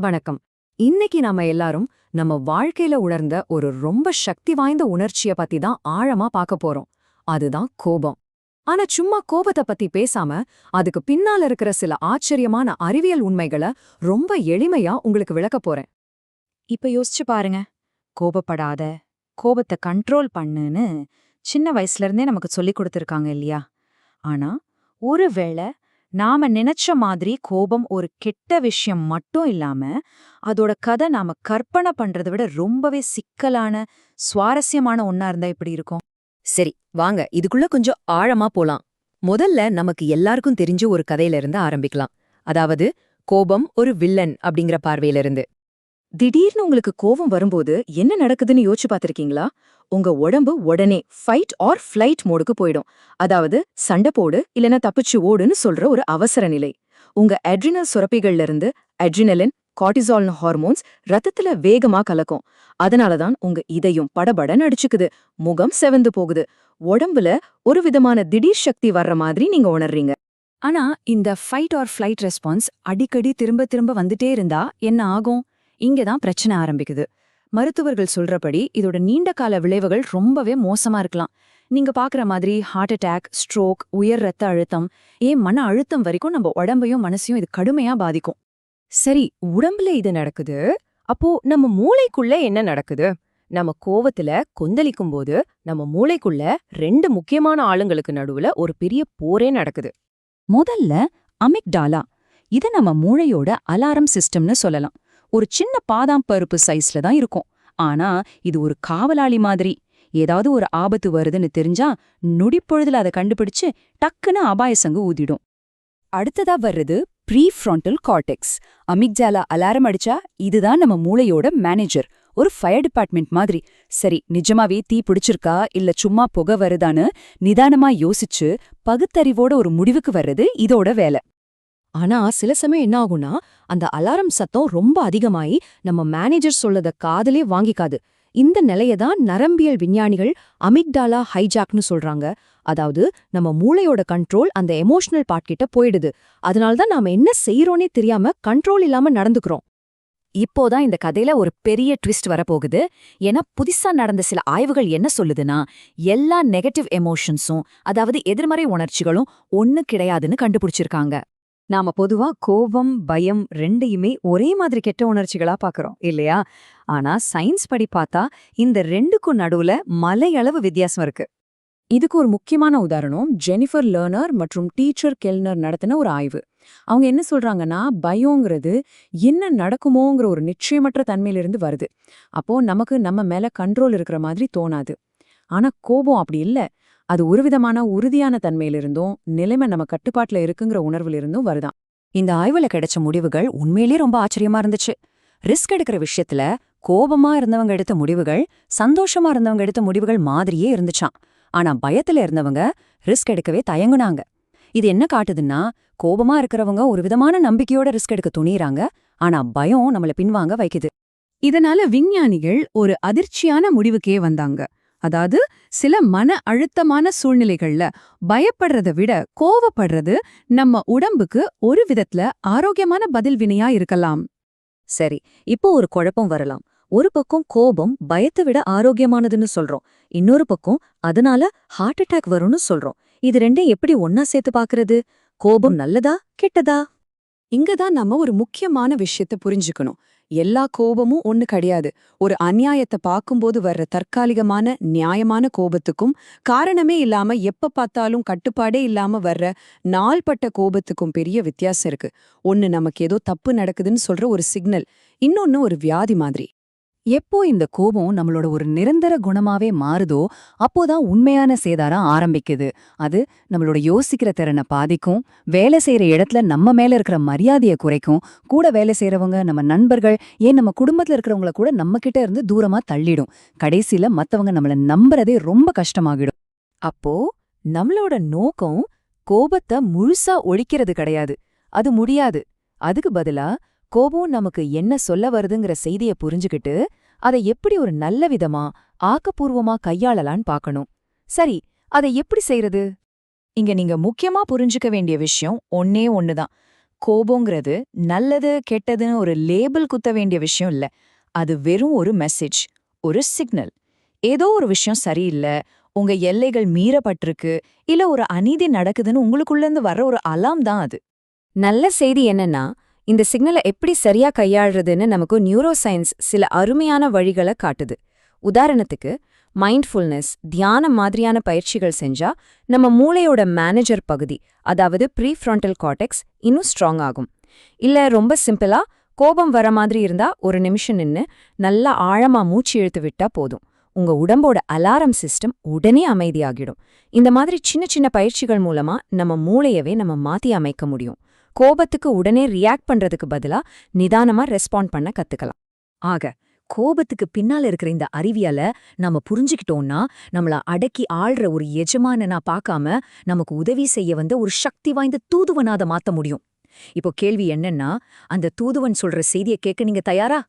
வணக்கம். இன்னைக்கு நாம எல்லாரும் நம்ம வாழ்க்கையில உணர்ந்த ஒரு ரொம்ப சக்தி வாய்ந்த உணர்ச்சிய பத்தி தான் ஆழமா பார்க்க போறோம். அதுதான் கோபம். ஆனா சும்மா கோபத்தை பத்தி பேசாம அதுக்கு பின்னால இருக்கிற சில ஆச்சரியமான அறிவியல் உண்மைகளை ரொம்ப எளிமையா உங்களுக்கு விளக்க போறேன். இப்ப யோசிச்சு பாருங்க. கோபப்படாத கோபத்தை கண்ட்ரோல் பண்ணுன்னு சின்ன வயசுல இருந்தே நமக்கு சொல்லி கொடுத்துருக்காங்க இல்லையா? ஆனா ஒருவேளை நாம நினைச்ச மாதிரி கோபம் ஒரு கெட்ட விஷயம் மட்டும் இல்லாம அதோட கதை நாம கற்பனை பண்றதை விட ரொம்பவே சிக்கலான சுவாரஸ்யமான ஒண்ணா இருந்தா இப்படி இருக்கும்? சரி வாங்க இதுக்குள்ள கொஞ்சம் ஆழமா போலாம். முதல்ல நமக்கு எல்லாருக்கும் தெரிஞ்ச ஒரு கதையில இருந்து ஆரம்பிக்கலாம். அதாவது கோபம் ஒரு வில்லன் அப்படிங்கிற பார்வையில இருந்து திடீர்னு உங்களுக்கு கோவம் வரும்போது என்ன நடக்குதுன்னு யோசிச்சு பார்த்திருக்கீங்களா? உங்க உடம்பு உடனே ஃபைட் ஆர் ஃப்ளைட் மோடுக்கு போயிடும். அதாவது சண்டை போடு இல்லனா தப்பிச்சு ஓடுன்னு சொல்ற ஒரு அவசர நிலை. உங்க அட்ரினல் சுரப்பிகள்ல இருந்து அட்ரினலின் கார்டிசால்னு ஹார்மோன்ஸ் ரத்தத்துல வேகமா கலக்கும். அதனாலதான் உங்க இதையும் படபடன்னு அடிச்சுக்குது. முகம் செவந்து போகுது. உடம்புல ஒரு விதமான திடீர் சக்தி வர்ற மாதிரி நீங்க உணர்றீங்க. ஆனா இந்த ஃபைட் ஆர் ஃப்ளைட் ரெஸ்பான்ஸ் அடிக்கடி திரும்ப திரும்ப வந்துட்டே இருந்தா என்ன ஆகும்? இங்க தான் பிரச்சனை ஆரம்பிக்குது. மருத்துவர்கள் சொல்றபடி இதோட நீண்ட கால விளைவுகள் ரொம்பவே மோசமா இருக்கலாம். நீங்க பாக்குற மாதிரி ஹார்ட் அட்டாக் ஸ்ட்ரோக் உயர் ரத்த அழுத்தம் ஏன் மன அழுத்தம் வரைக்கும் நம்ம உடம்பையும் மனசையும் இது கடுமையா பாதிக்கும். சரி உடம்புல இது நடக்குது அப்போ நம்ம மூளைக்குள்ள என்ன நடக்குது? நம்ம கோவத்துல கொந்தளிக்கும் போது நம்ம மூளைக்குள்ள ரெண்டு முக்கியமான ஆளுங்களுக்கு நடுவுல ஒரு பெரிய போரே நடக்குது. முதல்ல அமிக்டாலா இது நம்ம மூளையோட அலாரம் சிஸ்டம்னு சொல்லலாம். ஒரு சின்ன பாதாம் பருப்பு சைஸ்ல தான் இருக்கும். ஆனா இது ஒரு காவலாளி மாதிரி. ஏதாவது ஒரு ஆபத்து வருதுன்னு தெரிஞ்சா நொடிப்பொழுதுல அதை கண்டுபிடிச்சு டக்குன்னு அபாய சங்கு ஊதிடும். அடுத்ததா வர்றது pre frontal cortex amygdala alarm அடிச்சா இதுதான் நம்ம மூளையோட மேனேஜர் ஒரு ஃபயர் டிபார்ட்மெண்ட் மாதிரி. சரி நிஜமாவே தீ பிடிச்சிருக்கா இல்ல சும்மா புகை வருதான்னு நிதானமா யோசிச்சு பகுத்தறிவோட ஒரு முடிவுக்கு வர்றது இதோட வேலை. ஆனா சில சமயம் என்ன ஆகும்னா அந்த அலாரம் சத்தம் ரொம்ப அதிகமாயி நம்ம மேனேஜர் சொல்லத காதலே வாங்கிக்காது. இந்த நிலைய தான் நரம்பியல் விஞ்ஞானிகள் அமிக்டாலா ஹைஜாக்னு சொல்றாங்க. அதாவது நம்ம மூளையோட கண்ட்ரோல் அந்த எமோஷனல் பார்ட் கிட்ட போயிடுது. அதனால தான் நாம என்ன செய்யறோனே தெரியாம கண்ட்ரோல் இல்லாம நடந்துக்கிறோம். இப்போதான் இந்த கதையில ஒரு பெரிய ட்விஸ்ட் வரப்போகுது. ஏன்னா புதுசா நடந்த சில ஆய்வுகள் என்ன சொல்லுதுன்னா எல்லா நெகட்டிவ் எமோஷன்ஸும் அதாவது எதிர்மறை உணர்ச்சிகளும் ஒன்னு கிடையாதுன்னு கண்டுபிடிச்சிருக்காங்க. நாம பொதுவா கோபம் பயம் ரெண்டையுமே ஒரே மாதிரி கெட்ட உணர்ச்சிகளா பாக்குறோம் இல்லையா? ஆனா சயின்ஸ் படி பார்த்தா இந்த ரெண்டுக்கும் நடுவுல மலையளவு வித்தியாசம் இருக்கு. இதுக்கு ஒரு முக்கியமான உதாரணம் ஜெனிஃபர் லேர்னர் மற்றும் டீச்சர் கெல்னர் நடத்தின ஒரு ஆய்வு. அவங்க என்ன சொல்றாங்கன்னா பயோங்கிறது என்ன நடக்குமோங்கிற ஒரு நிச்சயமற்ற தன்மையிலிருந்து வருது. அப்போ நமக்கு நம்ம மேல கண்ட்ரோல் இருக்கிற மாதிரி தோணாது. ஆனா கோபம் அப்படி இல்ல. அது ஒரு விதமான உறுதியான தன்மையிலிருந்தும் நிலைமை நம்ம கட்டுப்பாட்டுல இருக்குங்கிற உணர்விலிருந்தும் வருதாம் இந்த ஆய்வுல கிடைச்ச முடிவுகள் உண்மையிலேயே ரொம்ப ஆச்சரியமா இருந்துச்சு. ரிஸ்க் எடுக்கிற விஷயத்துல கோபமா இருந்தவங்க எடுத்த முடிவுகள் சந்தோஷமா இருந்தவங்க எடுத்த முடிவுகள் மாதிரியே இருந்துச்சாம். ஆனா பயத்துல இருந்தவங்க ரிஸ்க் எடுக்கவே தயங்குனாங்க. இது என்ன காட்டுதுன்னா கோபமா இருக்கிறவங்க ஒரு விதமான நம்பிக்கையோட ரிஸ்க் எடுக்க துணியறாங்க. ஆனா பயம் நம்மள பின்வாங்க வைக்குது. இதனால விஞ்ஞானிகள் ஒரு அதிர்ச்சியான முடிவுக்கே வந்தாங்க. அதாவது சில மன அழுத்தமான சூழ்நிலைகள்ல பயப்படுறத விட கோவப்படுறது நம்ம உடம்புக்கு ஒரு விதத்துல ஆரோக்கியமான பதில் வினையா இருக்கலாம். சரி இப்போ ஒரு குழப்பம் வரலாம். ஒரு பக்கம் கோபம் பயத்தை விட ஆரோக்கியமானதுன்னு சொல்றோம். இன்னொரு பக்கம் அதனால ஹார்ட் அட்டாக் வரும்னு சொல்றோம். இது ரெண்டையும் எப்படி ஒன்னா சேர்த்து பாக்குறது கோபம் நல்லதா கெட்டதா? இங்கதான் நம்ம ஒரு முக்கியமான விஷயத்த புரிஞ்சுக்கணும். எல்லா கோபமும் ஒன்னு கிடையாது. ஒரு அநியாயத்தை பார்க்கும்போது வர்ற தற்காலிகமான நியாயமான கோபத்துக்கும் காரணமே இல்லாம எப்ப பார்த்தாலும் கட்டுப்பாடே இல்லாம வர்ற நாள்பட்ட கோபத்துக்கும் பெரிய வித்தியாசம் இருக்கு. ஒன்னு நமக்கு ஏதோ தப்பு நடக்குதுன்னு சொல்ற ஒரு சிக்னல் இன்னொன்னு ஒரு வியாதி மாதிரி. எப்போ இந்த கோபம் நம்மளோட ஒரு நிரந்தர குணமாவே மாறுதோ அப்போதான் உண்மையான சேதாரம் ஆரம்பிக்குது. அது நம்மளோட யோசிக்கிற திறனை பாதிக்கும் வேலை செய்யற இடத்துல நம்ம மேல இருக்கிற மரியாதையை குறைக்கும் கூட வேலை செய்யறவங்க நம்ம நண்பர்கள் ஏன் நம்ம குடும்பத்துல இருக்கிறவங்கள கூட நம்ம கிட்ட இருந்து தூரமா தள்ளிடும். கடைசியில மத்தவங்க நம்மள நம்புறதே ரொம்ப கஷ்டமாகிடும். அப்போ நம்மளோட நோக்கம் கோபத்தை முழுசா ஒழிக்கிறது கிடையாது. அது முடியாது. அதுக்கு பதிலா கோபம் நமக்கு என்ன சொல்ல வருதுங்கிற செய்திய புரிஞ்சுகிட்டு அதை எப்படி ஒரு நல்ல விதமா ஆக்கப்பூர்வமா கையாளலான்னு பார்க்கணும். சரி அதை எப்படி செய்யறது இங்க நீங்க முக்கியமா புரிஞ்சுக்க வேண்டிய விஷயம் ஒன்னே ஒண்ணுதான். கோபங்கிறது நல்லது கெட்டதுன்னு ஒரு லேபிள் குத்த வேண்டிய விஷயம் இல்ல. அது வெறும் ஒரு மெசேஜ் ஒரு சிக்னல். ஏதோ ஒரு விஷயம் சரியில்லை உங்க எல்லைகள் மீறப்பட்டிருக்கு இல்ல ஒரு அநீதி நடக்குதுன்னு உங்களுக்குள்ள இருந்து வர்ற ஒரு அலாம் தான் அது. நல்ல செய்தி என்னன்னா இந்த சிக்னலை எப்படி சரியா கையாளுறதுன்னு நமக்கு நியூரோ சயின்ஸ் சில அருமையான வழிகளை காட்டுது. உதாரணத்துக்கு மைண்ட்ஃபுல்னஸ் தியானம் மாதிரியான பயிற்சிகள் செஞ்சா நம்ம மூளையோட மேனேஜர் பகுதி அதாவது ப்ரீஃப்ராண்டல் காட்டெக்ஸ் இன்னும் ஸ்ட்ராங் ஆகும். இல்ல ரொம்ப சிம்பிளா கோபம் வர மாதிரி இருந்தா ஒரு நிமிஷம் நின்னு நல்லா ஆழமா மூச்சு இழுத்து விட்டா போதும். உங்க உடம்போட அலாரம் சிஸ்டம் உடனே அமைதியாகிடும். இந்த மாதிரி சின்ன சின்ன பயிற்சிகள் மூலமா நம்ம மூளையவே நம்ம மாத்தி அமைக்க முடியும். கோபத்துக்கு உடனே ரியாக்ட் பண்றதுக்கு பதிலா நிதானமா ரெஸ்பாண்ட் பண்ண கத்துக்கலாம். ஆக கோபத்துக்கு பின்னால இருக்கிற இந்த அறிவியல நம்ம புரிஞ்சுக்கிட்டோம்னா நம்மள அடக்கி ஆள்ற ஒரு எஜமானனா பார்க்காம நமக்கு உதவி செய்ய வந்த ஒரு சக்தி வாய்ந்த தூதுவனாத மாத்த முடியும். இப்போ கேள்வி என்னன்னா அந்த தூதுவன் சொல்ற செய்தியை கேட்க நீங்க தயாரா?